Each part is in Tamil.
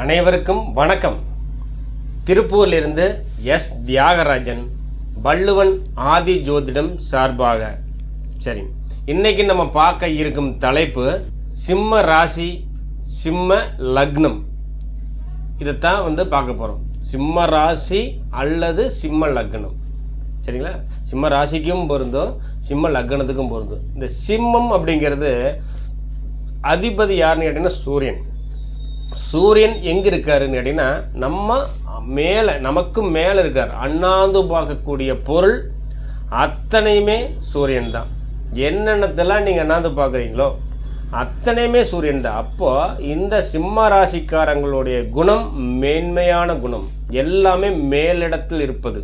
அனைவருக்கும் வணக்கம். திருப்பூரிலிருந்து எஸ். தியாகராஜன் வள்ளுவன் ஆதி ஜோதிடம் சார்பாக. சரி இன்னைக்கு நம்ம பார்க்க இருக்கும் தலைப்பு சிம்ம ராசி சிம்ம லக்னம். இதைத்தான் வந்து பார்க்க போகிறோம் சிம்ம ராசி அல்லது சிம்ம லக்னம். சரிங்களா? சிம்ம ராசிக்கும் பொருந்தும் சிம்ம லக்னத்துக்கும் பொருந்தும். இந்த சிம்மம் அப்படிங்கிறது அதிபதி யாருன்னு கேட்டிங்கன்னா சூரியன். சூரியன் எங்கே இருக்காருன்னு கேட்டிங்கன்னா நம்ம மேலே நமக்கு மேலே இருக்கார். அண்ணாந்து பார்க்கக்கூடிய பொருள் அத்தனையுமே சூரியன் தான். என்னென்னத்தெல்லாம் நீங்கள் அண்ணாந்து பார்க்குறீங்களோ அத்தனையுமே சூரியன் தான். அப்போது இந்த சிம்ம ராசிக்காரங்களுடைய குணம் மேன்மையான குணம். எல்லாமே மேலிடத்தில் இருப்பது.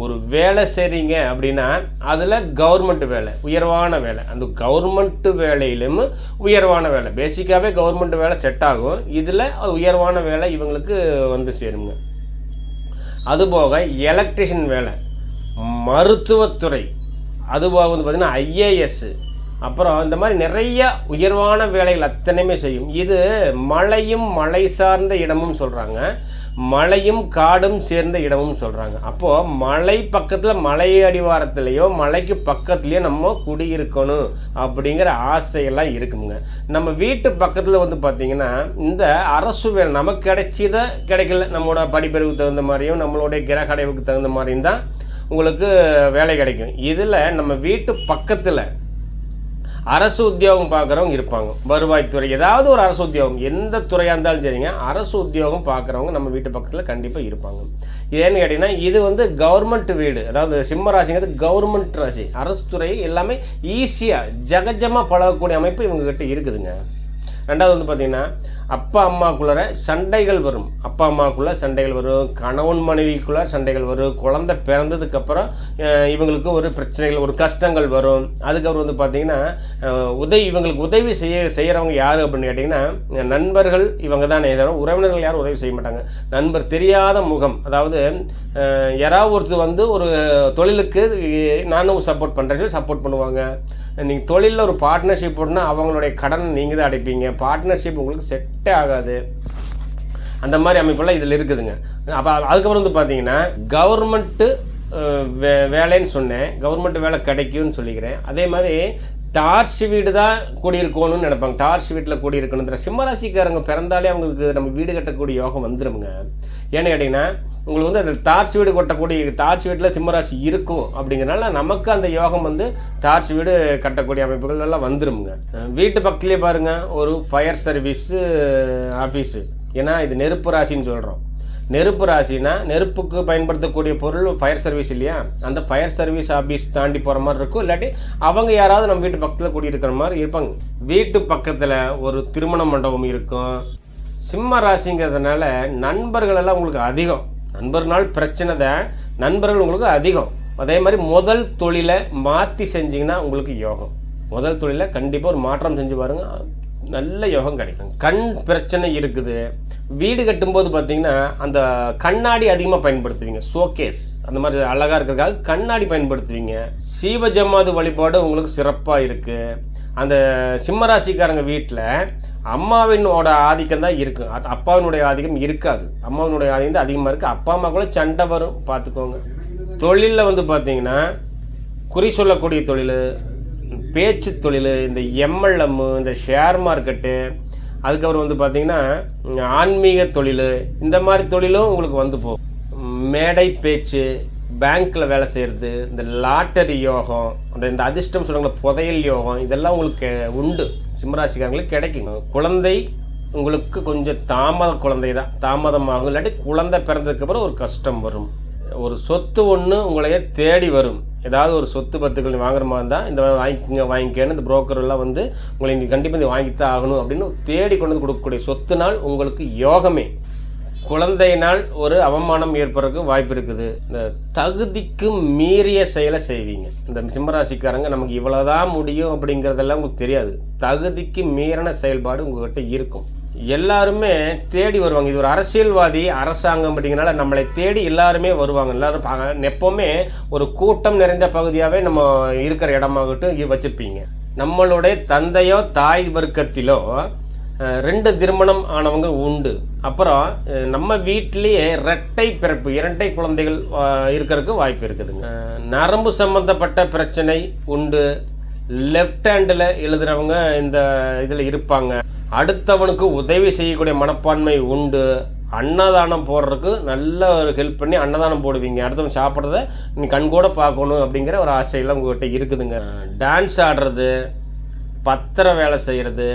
ஒரு வேலை செய்கிறீங்க அப்படின்னா அதில் கவர்மெண்ட் வேலை உயர்வான வேலை. அந்த கவர்மெண்ட்டு வேலையிலும் உயர்வான வேலை. பேசிக்காகவே கவர்மெண்ட் வேலை செட் ஆகும். இதில் உயர்வான வேலை இவங்களுக்கு வந்து சேருங்க. அதுபோக எலக்ட்ரிஷியன் வேலை. மருத்துவத்துறை. அதுபோக வந்து பார்த்திங்கன்னா ஐஏஎஸ்ஸு அப்புறம் இந்த மாதிரி நிறைய உயர்வான வேலைகள் அத்தனையுமே செய்யும். இது மலையும் மலை சார்ந்த இடமும் சொல்கிறாங்க மலையும் காடும் சேர்ந்த இடமும் சொல்கிறாங்க அப்போது மலை பக்கத்தில் மலை அடிவாரத்துலேயோ மலைக்கு பக்கத்துலேயோ நம்ம குடியிருக்கணும் அப்படிங்கிற ஆசையெல்லாம் இருக்குங்க நம்ம வீட்டு பக்கத்தில் வந்து பார்த்திங்கன்னா இந்த அரசு வேலை நமக்கு கிடைச்சதை கிடைக்கல. நம்மளோட படிப்பறிவுக்கு தகுந்த மாதிரியும் நம்மளுடைய கிரக அடைவுக்கு தகுந்த மாதிரியும் தான் உங்களுக்கு வேலை கிடைக்கும். இதில் நம்ம வீட்டு பக்கத்தில் அரசு உத்தியோகம் பார்க்குறவங்க இருப்பாங்க. வருவாய்த்துறை ஏதாவது ஒரு அரசு உத்தியோகம் எந்த துறையாக இருந்தாலும் சரிங்க. அரசு உத்தியோகம் பார்க்குறவங்க நம்ம வீட்டு பக்கத்தில் கண்டிப்பாக இருப்பாங்க. ஏன்னு கேட்டிங்கன்னா இது வந்து கவர்மெண்ட் வீடு. அதாவது சிம்ம ராசிங்கிறது கவர்மெண்ட் ராசி. அரசு துறை எல்லாமே ஈஸியாக ஜகஜமாக பழகக்கூடிய அமைப்பு இவங்ககிட்ட இருக்குதுங்க. ரெண்டாவது வந்து பார்த்திங்கன்னா அப்பா அம்மாக்குள்ளார சண்டைகள் வரும். அப்பா அம்மாக்குள்ளே சண்டைகள் வரும். கணவன் மனைவிக்குள்ளே சண்டைகள் வரும். குழந்தை பிறந்ததுக்கப்புறம் இவங்களுக்கு ஒரு பிரச்சனைகள் ஒரு கஷ்டங்கள் வரும். அதுக்கப்புறம் வந்து பார்த்திங்கன்னா உதவி இவங்களுக்கு உதவி செய்ய செய்கிறவங்க யார் அப்படின்னு கேட்டிங்கன்னா நண்பர்கள் இவங்க தான். தவிர உறவினர்கள் யாரும் உதவி செய்ய மாட்டாங்க. நண்பர் தெரியாத முகம். அதாவது யாராவது ஒருத்தர் வந்து ஒரு தொழிலுக்கு நானும் சப்போர்ட் பண்ணுறேன் சப்போர்ட் பண்ணுவாங்க. நீங்கள் தொழிலில் ஒரு பார்ட்னர்ஷிப் போட்டுனா அவங்களுடைய கடனை நீங்கள் தான் அடைப்பீங்க. பார்ட்னர்ஷிப் உங்களுக்கு செட்டே ஆகாது. அந்த மாதிரி அமைப்பெல்லாம் இதில் இருக்குதுங்க. அப்போ அதுக்கப்புறம் வந்து பார்த்தீங்கன்னா கவர்மெண்ட்டு வே வேலைன்னு சொன்னேன். கவர்மெண்ட் வேலை கிடைக்கும்னு சொல்லிக்கிறேன். அதே மாதிரி டார்ச் வீடு தான் கூடியிருக்கணும்னு நினைப்பாங்க. டார்ச் வீட்டில் கூடியிருக்கணுன்ற சிம்மராசிக்காரங்க பிறந்தாலே அவங்களுக்கு நம்ம வீடு கட்டக்கூடிய யோகம் வந்துடுங்க ஏன்னு கேட்டிங்கன்னா உங்களுக்கு வந்து அந்த டார்ச் வீடு கட்டக்கூடிய டார்ச் வீட்டில் சிம்மராசி இருக்கும் அப்படிங்கிறனால நமக்கு அந்த யோகம் வந்து டார்ச் வீடு கட்டக்கூடிய அமைப்புகள் எல்லாம் வந்துருமுங்க. வீட்டு பக்கத்துலேயே பாருங்கள் ஒரு ஃபயர் சர்வீஸு ஆஃபீஸு ஏன்னா இது நெருப்பு ராசின்னு சொல்கிறோம் நெருப்பு ராசினா நெருப்புக்கு பயன்படுத்தக்கூடிய பொருள் ஃபயர் சர்வீஸ் இல்லையா? அந்த ஃபயர் சர்வீஸ் ஆஃபீஸ் தாண்டி போகிற மாதிரி இருக்கும். இல்லாட்டி அவங்க யாராவது நம்ம வீட்டு பக்கத்தில் கூடியிருக்கிற மாதிரி இருப்பாங்க. வீட்டு பக்கத்தில் ஒரு திருமண மண்டபம் இருக்கும். சிம்ம ராசிங்கிறதுனால நண்பர்களெல்லாம் உங்களுக்கு அதிகம். நண்பர்னால் பிரச்சனை தான். நண்பர்கள் உங்களுக்கு அதிகம். அதே மாதிரி முதல் தொழிலை மாற்றி செஞ்சிங்கன்னா உங்களுக்கு யோகம். முதல் தொழிலை கண்டிப்பாக ஒரு மாற்றம் செஞ்சு பாருங்கள் நல்ல யோகம் கிடைக்கும். கண் பிரச்சனை இருக்குது. வீடு கட்டும்போது பார்த்தீங்கன்னா அந்த கண்ணாடி அதிகமாக பயன்படுத்துவீங்க. ஷோகேஸ் அந்த மாதிரி அழகாக இருக்கிறதுக்காக கண்ணாடி பயன்படுத்துவீங்க. சீவ வழிபாடு உங்களுக்கு சிறப்பாக இருக்குது அந்த சிம்மராசிக்காரங்க வீட்டில் அம்மாவினோட ஆதிக்கம் தான் இருக்கும் அது அப்பாவினுடைய ஆதிக்கம் இருக்காது. அம்மாவினுடைய ஆதிக்கம் தான் அதிகமாக இருக்குது அப்பா அம்மா கூட சண்டை வரும். பார்த்துக்கோங்க. தொழிலில் வந்து பார்த்தீங்கன்னா குறி சொல்லக்கூடிய தொழில் பேச்சு தொழில் இந்த எம்எல்எம் இந்த ஷேர் மார்க்கெட்டு அதுக்கப்புறம் வந்து பார்த்திங்கன்னா ஆன்மீக தொழில் இந்த மாதிரி தொழிலும் உங்களுக்கு வந்து போகும். மேடை பேச்சு பேங்க்கில் வேலை செய்கிறது இந்த லாட்டரி யோகம் அந்த இந்த அதிர்ஷ்டம் சொல்கிறாங்க புதையல் யோகம் இதெல்லாம் உங்களுக்கு உண்டு. சிம்மராசிக்காரங்களுக்கு கிடைக்கும். குழந்தை உங்களுக்கு கொஞ்சம் தாமத குழந்தை தான். தாமதமாகும். இல்லாட்டி குழந்தை பிறந்ததுக்கப்புறம் ஒரு கஷ்டம் வரும். ஒரு சொத்து ஒன்று உங்களையே தேடி வரும். ஏதாவது ஒரு சொத்து பத்துக்கள் வாங்குற மாதிரி இருந்தால் இந்த வாங்கிக்கோங்க வாங்கிக்கன்னு இந்த புரோக்கரெல்லாம் வந்து உங்களை நீங்கள் கண்டிப்பாக இந்த வாங்கித்தான் ஆகணும் அப்படின்னு தேடி கொண்டு வந்து கொடுக்கக்கூடிய சொத்துனால் உங்களுக்கு யோகமே. குழந்தையினால் ஒரு அவமானம் ஏற்படுறதுக்கு வாய்ப்பு இருக்குது. இந்த தகுதிக்கு மீறிய செயலை செய்வீங்க. இந்த சிம்மராசிக்காரங்க நமக்கு இவ்வளோதான் முடியும் அப்படிங்கிறதெல்லாம் உங்களுக்கு தெரியாது. தகுதிக்கு மீறின செயல்பாடு உங்கள்கிட்ட இருக்கும். எல்லாருமே தேடி வருவாங்க. இது ஒரு அரசியல்வாதி அரசாங்கம் அப்படிங்கிறனால நம்மளை தேடி எல்லாருமே வருவாங்க. எல்லாரும் எப்போவுமே ஒரு கூட்டம் நிறைந்த பகுதியாகவே நம்ம இருக்கிற இடமாகட்டும் இது வச்சுருப்பீங்க. நம்மளுடைய தந்தையோ தாய் வர்க்கத்திலோ ரெண்டு திருமணம் ஆனவங்க உண்டு. அப்புறம் நம்ம வீட்டிலேயே இரட்டை பிறப்பு இரட்டை குழந்தைகள் இருக்கிறதுக்கு வாய்ப்பு இருக்குதுங்க. நரம்பு சம்பந்தப்பட்ட பிரச்சனை உண்டு. லெஃப்ட் ஹேண்டில் எழுதுகிறவங்க இந்த இதில் இருப்பாங்க. அடுத்தவனுக்கு உதவி செய்யக்கூடிய மனப்பான்மை உண்டு. அன்னதானம் போடுறதுக்கு நல்ல ஒரு ஹெல்ப் பண்ணி அன்னதானம் போடுவீங்க. அடுத்தவன் சாப்பிட்றத நீ கண்கூட பார்க்கணும் அப்படிங்கிற ஒரு ஆசையெல்லாம் உங்கள்கிட்ட இருக்குதுங்க. டான்ஸ் ஆடுறது பத்திர வேலை செய்கிறது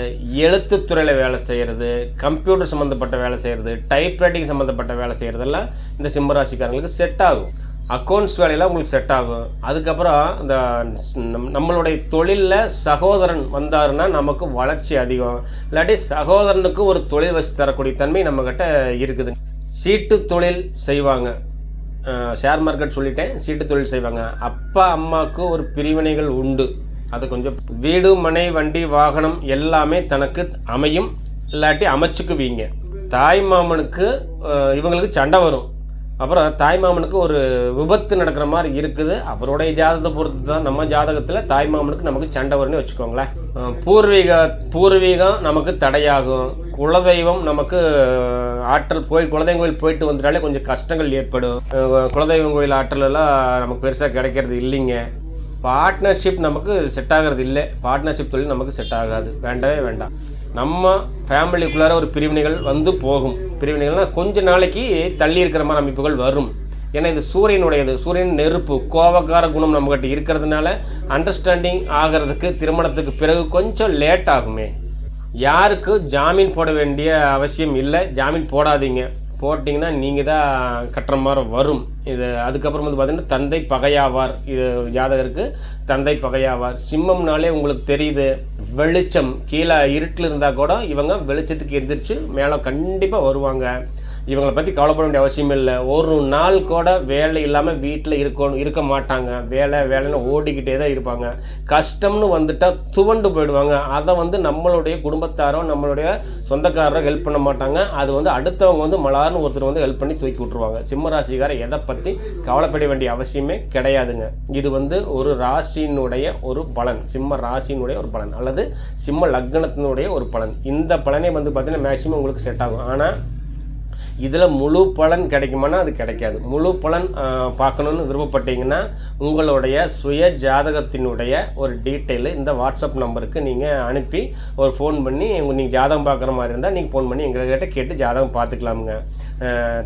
எழுத்துத்துறையில் வேலை செய்கிறது கம்ப்யூட்டர் சம்மந்தப்பட்ட வேலை செய்கிறது டைப்ரைட்டிங் சம்மந்தப்பட்ட வேலை செய்கிறதெல்லாம் இந்த சிம்மராசிக்காரங்களுக்கு செட் ஆகும். அக்கௌண்ட்ஸ் வேலையெல்லாம் உங்களுக்கு செட் ஆகும். அதுக்கப்புறம் இந்த நம்- நம்மளுடைய தொழிலில் சகோதரன் வந்தாருன்னா நமக்கு வளர்ச்சி அதிகம். இல்லாட்டி சகோதரனுக்கு ஒரு தொழில் வசி தரக்கூடிய தன்மை நம்மக்கிட்ட இருக்குது. சீட்டு தொழில் செய்வாங்க. ஷேர் மார்க்கெட் சொல்லிட்டேன். சீட்டு தொழில் செய்வாங்க. அப்பா அம்மாவுக்கு ஒரு பிரிவினைகள் உண்டு. அது கொஞ்சம் வீடு மனை வண்டி வாகனம் எல்லாமே தனக்கு அமையும். இல்லாட்டி அமைச்சுக்குவீங்க. தாய் மாமனுக்கு இவங்களுக்கு சண்டை வரும். அப்புறம் தாய்மாமனுக்கு ஒரு விபத்து நடக்கிற மாதிரி இருக்குது. அவருடைய ஜாதகத்தை பொறுத்து தான் நம்ம ஜாதகத்தில் தாய்மாமனுக்கு நமக்கு சண்டை வரும்னு வச்சுக்கோங்களேன். பூர்வீக பூர்வீகம் நமக்கு தடையாகும். குலதெய்வம் நமக்கு ஆற்றல் போய் குலதெய்வம் கோயில் போயிட்டு வந்துட்டாலே கொஞ்சம் கஷ்டங்கள் ஏற்படும். குலதெய்வம் கோயில் ஆற்றல் எல்லாம் நமக்கு பெருசாக கிடைக்கிறது இல்லைங்க. பார்ட்னர்ஷிப் நமக்கு செட் ஆகிறது இல்லை. பார்ட்னர்ஷிப் தொழில் நமக்கு செட் ஆகாது. வேண்டவே வேண்டாம். நம்ம ஃபேமிலிக்குள்ளார ஒரு பிரிவினைகள் வந்து போகும். பிரிவினைகள்னால் கொஞ்ச நாளைக்கு தள்ளி இருக்கிற மாதிரி அமைப்புகள் வரும். ஏன்னா இது சூரியனுடையது. சூரியன் நெருப்பு கோபக்கார குணம் நம்மகிட்ட இருக்கிறதுனால அண்டர்ஸ்டாண்டிங் ஆகிறதுக்கு திருமணத்துக்கு பிறகு கொஞ்சம் லேட் ஆகுமே. யாருக்கு ஜாமீன் போட வேண்டிய அவசியம் இல்லை. ஜாமீன் போடாதீங்க. போட்டிங்கன்னா நீங்கள் தான் கட்டுற மாதிரி வரும். இது அதுக்கப்புறம் வந்து பார்த்திங்கன்னா தந்தை பகையாவார். இது ஜாதகருக்கு தந்தை பகையாவார். சிம்மம்னாலே உங்களுக்கு தெரியுது. வெளிச்சம் கீழே இருட்டில் இருந்தால் கூட இவங்க வெளிச்சத்துக்கு எந்திரிச்சு மேலே கண்டிப்பாக வருவாங்க. இவங்களை பற்றி கவலைப்பட வேண்டிய அவசியம் இல்லை. ஒரு நாள் கூட வேலை இல்லாமல் வீட்டில் இருக்கணும் இருக்க மாட்டாங்க. வேலை வேலைன்னு ஓடிக்கிட்டே தான் இருப்பாங்க. கஷ்டம்னு வந்துட்டால் துவண்டு போயிடுவாங்க. அதை வந்து நம்மளுடைய குடும்பத்தாரோ நம்மளுடைய சொந்தக்காரரோ ஹெல்ப் பண்ண மாட்டாங்க. அது வந்து அடுத்தவங்க வந்து மலார்னு ஒருத்தர் வந்து ஹெல்ப் பண்ணி தூக்கி விட்ருவாங்க சிம்ம ராசிக்காரர் எதை பற்றி கவலைப்பட வேண்டிய அவசியமே கிடையாதுங்க. இது வந்து ஒரு ராசியினுடைய ஒரு பலன். சிம்ம ராசியினுடைய ஒரு பலன். அல்லது சிம்ம லக்னத்தினுடைய ஒரு பலன். இந்த பலனே வந்து பார்த்தீங்கன்னா மேக்ஸிமம் உங்களுக்கு செட் ஆகும். ஆனால் இதில் முழு பலன் கிடைக்குமானா அது கிடைக்காது. முழு பலன் பார்க்கணுன்னு விருப்பப்பட்டீங்கன்னா உங்களுடைய சுய ஜாதகத்தினுடைய ஒரு டீட்டெயிலு இந்த வாட்ஸ்அப் நம்பருக்கு நீங்கள் அனுப்பி ஒரு ஃபோன் பண்ணி நீங்கள் ஜாதகம் பார்க்குற மாதிரி இருந்தால் நீங்கள் ஃபோன் பண்ணி எங்கள்கிட்ட கேட்டு ஜாதகம் பார்த்துக்கலாமுங்க.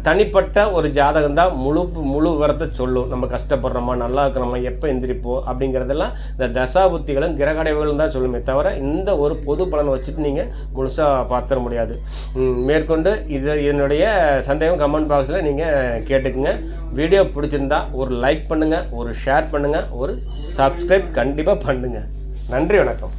தனிப்பட்ட ஒரு ஜாதகம் தான் முழு முழு விவரத்தை சொல்லும். நம்ம கஷ்டப்படுறோமா நல்லா இருக்கிறோமா எப்போ எந்திரிப்போம் அப்படிங்கிறதெல்லாம் இந்த தசாபுத்திகளும் கிரகடைவுகளும் தான் சொல்லுமே தவிர இந்த ஒரு பொது பலனை வச்சுட்டு நீங்கள் முழுசாக பார்த்துட முடியாது. மேற்கொண்டு இது என்னுடைய சந்தேகம் கமெண்ட் பாக்ஸில் நீங்கள் கேட்டுக்குங்க. வீடியோ பிடிச்சிருந்தா ஒரு லைக் பண்ணுங்கள் ஒரு ஷேர் பண்ணுங்கள் ஒரு சப்ஸ்கிரைப் கண்டிப்பாக பண்ணுங்கள் நன்றி வணக்கம்.